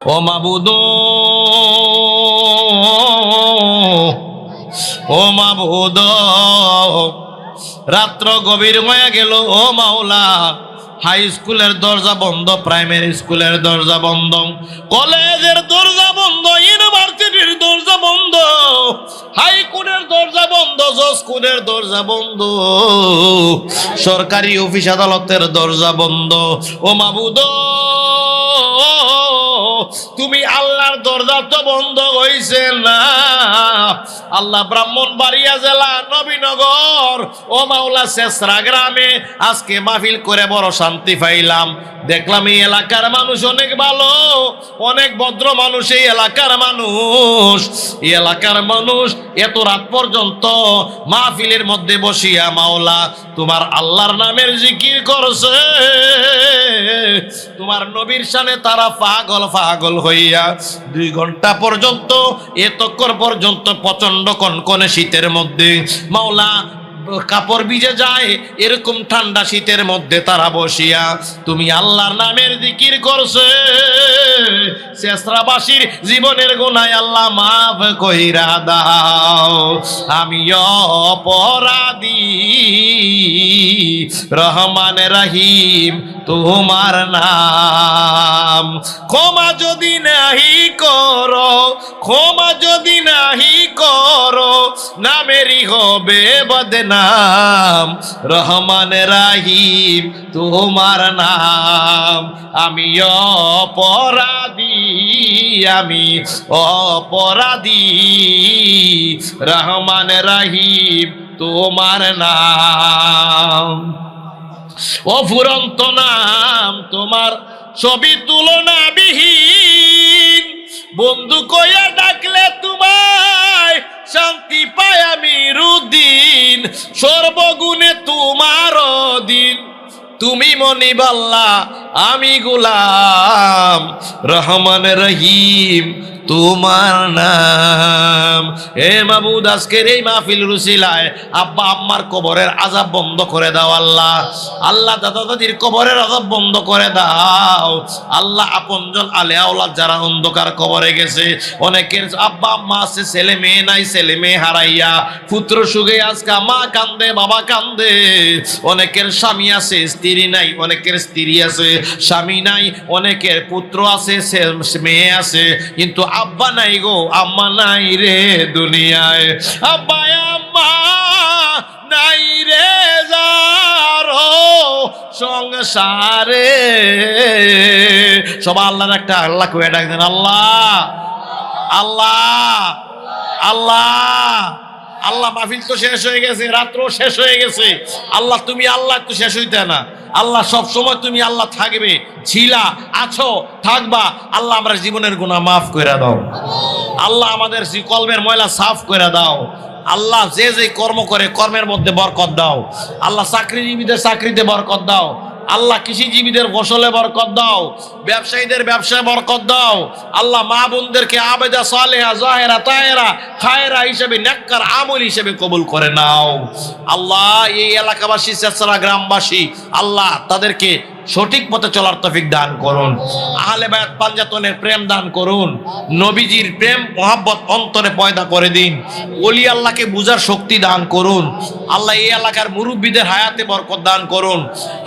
ও মাবুদ ও মাবুদ, রাত্র গভীর হয়ে গেল, ও মাওলা, হাই স্কুলের দরজা বন্ধ, প্রাইমারি স্কুলের দরজা বন্ধ, কলেজের দরজা বন্ধ, ইউনিভার্সিটির দরজা বন্ধ হাই কোর্টের দরজা বন্ধ স্কুলের দরজা বন্ধ, সরকারি অফিস আদালতের দরজা বন্ধ, ও মাবুদ তুমি আল্লাহর দরজা তো বন্ধ হইছে না। আল্লাহ ব্রাহ্মণ বাড়িয়া জেলা, নবীনগর। ও মাওলা শেষরা গ্রামে আজকে মাহফিল করে বড় শান্তি পাইলাম। দেখলাম এই এলাকার মানুষ অনেক ভালো, অনেক ভদ্র মানুষ এই এলাকার মানুষ। এই এলাকার মানুষ এত রাত পর্যন্ত মাহফিলের মধ্যে বসিয়া, মাওলা, তোমার আল্লাহর নামের জিকির করছে। তোমার নবীর সানে তারা পাগল পাগল হইয়া দুই ঘণ্টা পর্যন্ত, এতক্ষণ পর্যন্ত প্রচণ্ড কনকনে শীতের মধ্যে। মাওলা, কাপড় ভিজে যায়, এরকম ঠান্ডা শীতের মধ্যে তারা বসিয়া, তুমি আল্লাহর নামের জিকির করছে। শেষরাবাসীর জীবনের গুনায় আল্লাহ মাফ কইরা দাও। আমি অপরাধী। রহমান রাহিম, তোমার নাম। ক্ষমা যদি নাহি করো, ক্ষমা যদি নাহি করো, নামেরই হবে বদনাম। রহমান রাহিম, তোমার নাম। আমি অপরাধী আমি অপরাধী। রহমান রাহিম, তোমার নাম। অফুরন্ত নাম, তোমার ছবি তুলনা বিহীন বন্ধু কইয়া ডাকলে তোমায় শান্তি পায় আমি রুদিন, সর্বগুণে তোমার দিন তুমি মনি বাল্লা, আমি গোলাম, রহমান রহিম তোমার নাম। হে মাবুদ, আজকের এই মাহফিল রুসিলায় আব্বা আম্মার কবরের আজাব বন্ধ করে দাও আল্লাহ। আল্লাহ দাদা দাদির কবরের আজাব বন্ধ করে দাও। আল্লাহ আপনজন আলে আওলাদ যারা অন্ধকার কবরে গেছে, অনেকের আব্বা আম্মা আছে, ছেলে মেয়ে নাই, ছেলে মেয়ে হারাইয়া পুত্র সুগে আজকে মা কান্দে, বাবা কান্দে। অনেকের স্বামী আছে, স্ত্রী নাই, অনেকের স্ত্রী আছে, স্বামী নাই, অনেকের পুত্র আছে মেয়ে আছে, কিন্তু আব্বা নাই গো, আম্মা নাই রে দুনিয়ায়। আব্বা, আম্মা নাই রে যারো সংসারে। সবাই আল্লাহর একটা আল্লাহ কয়ে ডাক দেন, আল্লাহ আল্লাহ আল্লাহ। আল্লাহ মাহফিল তো শেষ হয়ে গেছে রাত্র শেষ হয়ে গেছে। আল্লাহ, তুমি আল্লাহ তো শেষ হইতে না। আল্লাহ সব সময় তুমি আল্লাহ থাকবে। ছিলা আছো, থাকবা। আল্লাহ আমরা জীবনের গুণা মাফ করে দাও। আল্লাহ আমাদের কলমের ময়লা সাফ করে দাও। আল্লাহ যে যে কর্ম করে, কর্মের মধ্যে বরকত দাও। আল্লাহ চাকরিজীবীদের চাকরিতে বরকত দাও। আল্লাহ কৃষিজীবীদের ফসলে বরকত দাও, ব্যবসায়ীদের ব্যবসায় বরকত দাও, আল্লাহ মা বোনদেরকে আবেদা, সালেহা, জাহেরা তাহেরা খায়রা হিসেবে, নেককার আমল হিসেবে কবুল করে নাও। আল্লাহ এই এলাকাবাসী, চেচরা গ্রামবাসী, আল্লাহ তাদেরকে সঠিক পথে চলার তফিক দান করুন। আহলে বায়াত পাঞ্জাতনের প্রেম দান করুন। নবীজির প্রেম, মোহাব্বত অন্তরে পয়দা করে দিন। ওলি আল্লাহকে বুঝার শক্তি দান করুন। আল্লাহ এই এলাকার মুরব্বীদের হায়াতে বরকত দান করুন।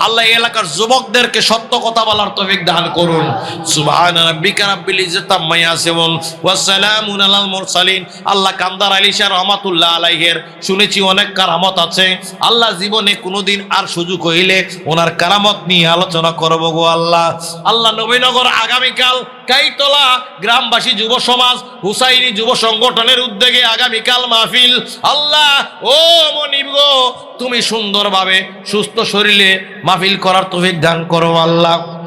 আল্লাহ এই এলাকার যুবকদেরকে সত্য কথা বলার তফিক দান করুন। সুবহান রাব্বিকা রাব্বিল ইজ্জাতি আম্মা ইয়াসিফুন। ওয়া সালামুন আলাল মুরসালিন। আল্লাহ কান্দার আলী শাহ রহমাতুল্লাহ আলাইহের। শুনেছি অনেক কারামত আছে। আল্লাহ জীবনে কোনোদিন আর সুযোগ হইলে ওনার কারামত নিয়ে আলোচনা করব গো আল্লাহ। আল্লাহ নবীনগর আগামীকাল কাইতলা গ্রামবাসী যুব সমাজ, হুসাইনি যুব সংগঠনের উদ্যোগে আগামীকাল মাহফিল। আল্লাহ, ও মনিব গো, তুমি সুন্দরভাবে সুস্থ শরীরে মাহফিল করার তৌফিক দান করো আল্লাহ।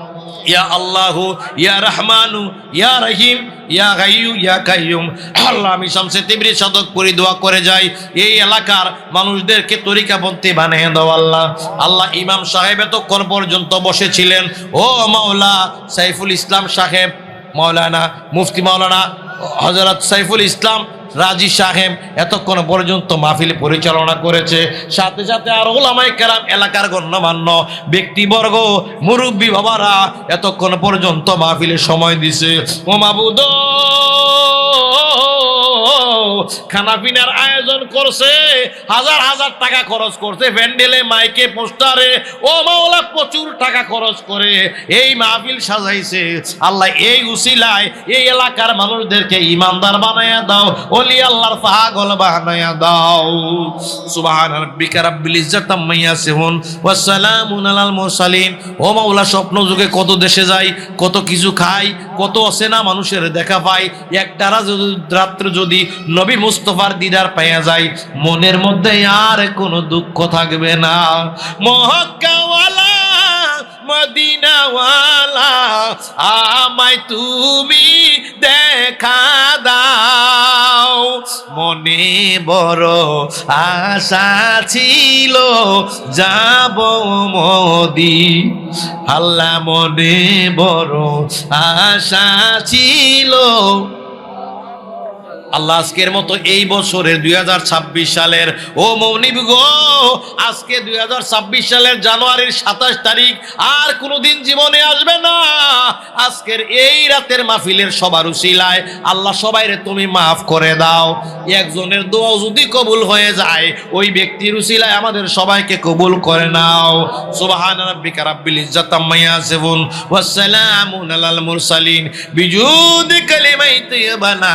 ইয়া আল্লাহু ইয়া রহমানু ইয়া রহিম ইয়া গাইয়ু ইয়া কাইয়ুম আল্লাহ, আমি শামসে তিবরি সাদক পরি দোয়া করে যাই। এই এলাকার মানুষদেরকে তরিকাপন্থী বানিয়ে দাও আল্লাহ। আল্লাহ ইমাম সাহেব এতক্ষণ পর্যন্ত বসেছিলেন। ও মাওলা সাইফুল ইসলাম সাহেব, মাওলানা, মুফতি মাওলানা হজরত সাইফুল ইসলাম রাজি সাহেব এতক্ষণ পর্যন্ত মাহফিল পরিচালনা করেছে। সাথে সাথে আর ওলামাই কেরাম এলাকার গণ্যমান্য ব্যক্তিবর্গ, মুরব্বী বাবারা এতক্ষণ পর্যন্ত মাহফিলে সময় দিছে। ও মাবুদ খানা পিনার আয়োজন করছে, হাজার হাজার টাকা খরচ করছে, প্যান্ডেলে, মাইকে, পোস্টারে, ও মাওলা, প্রচুর টাকা খরচ করে, এই মাহফিল সাজাইছে। আল্লাহ, এই উসিলায় এই এলাকার মানুষদেরকে ইমানদার বানায়া দাও ওলি আল্লাহর পাগল বানায়া দাও। সুবহান রাব্বিকা রাব্বিল ইজ্জাতি আম্মা ইয়াসিফুন ওয়া সালামুন আলাল মুরসালিন। ও মাওলা, স্বপ্ন যুগে কত দেশে যাই, কত কিছু খাই, কত অচেনা মানুষের দেখা পাই একটারা যদি রাত্রে যদি নবী মুস্তফার দিদার পাইয়া যায়, মনের মধ্যে আর কোনো দুঃখ থাকবে না। মহক্কাওয়ালা মদিনাওয়ালা, আমায় তুমি দেখা দাও। মনে বড় আশা ছিল, যাব মোদি। আল্লাহ মনে বড় আশা ছিল আল্লাহ আজকের মতো এই বছরের দুই হাজার ছাব্বিশ সালের, ও মৌনিব গো, আজকে দুই হাজার ছাব্বিশ সালের জানুয়ারির সাতাশ তারিখ, আর কোনোদিন জীবনে আসবে না। আজকের এই রাতের মাহফিলের সবার উসিলায় আল্লাহ সবাইরে তুমি মাফ করে দাও। একজনের দোয়া যদি কবুল হয়ে যায়, ওই ব্যক্তির উসিলায় আমাদের সবাইকে কবুল করে নাও। সুবহান রাব্বিকা রাব্বিল ইজ্জাতি আম্মা ইয়াসিফুন ওয়া সালামুন আলাল মুরসালিন। বিজুদ কালিমাই তাইয়্যিবানা